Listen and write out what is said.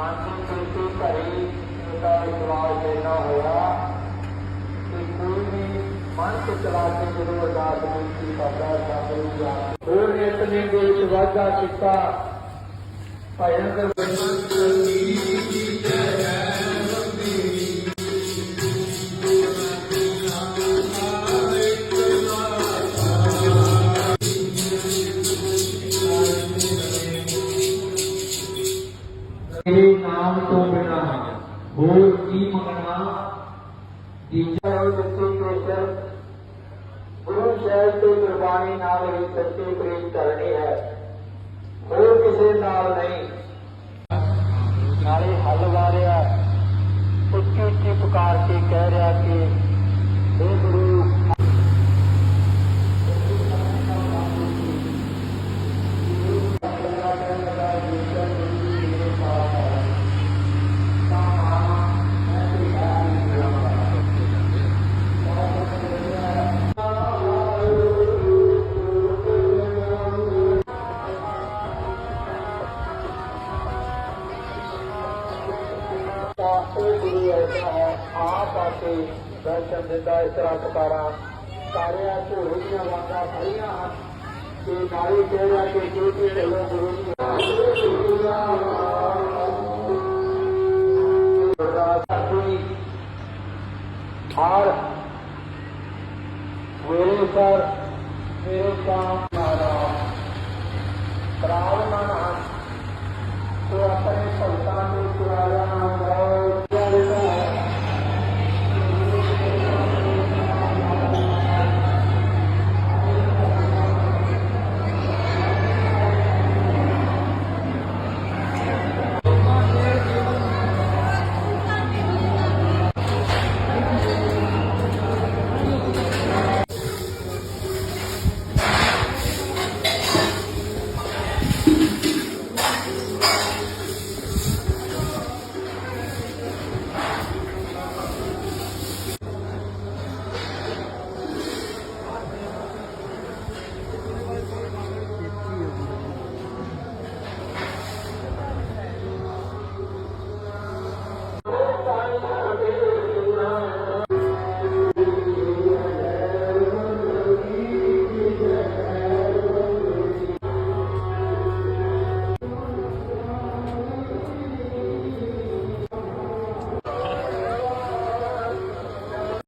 کسی من سنسوئی ابا دینا ہوا منس چلا کے واضح کیا ਨਾਮ ਤੋਂ ਬਿਨਾ ਹੋਰ ਕੀ ਮੰਗਣਾ ਦੀਜਾ ਉਹ ਦੱਸੋ ਕਿ ਸਰ ਗੁਰੂ ਸਾਹਿਬ ਤੋਂ ਕੁਰਬਾਨੀ ਨਾਲ ਹੀ ਸੱਚੇ ਪ੍ਰੇਮ ਕਰਨੀ ਹੈ درشن دیتا اس طرح پکارا سارے ہوئی واقعہ بھائی ہاتھ کہ ماری کے اور میرے سر میرے کام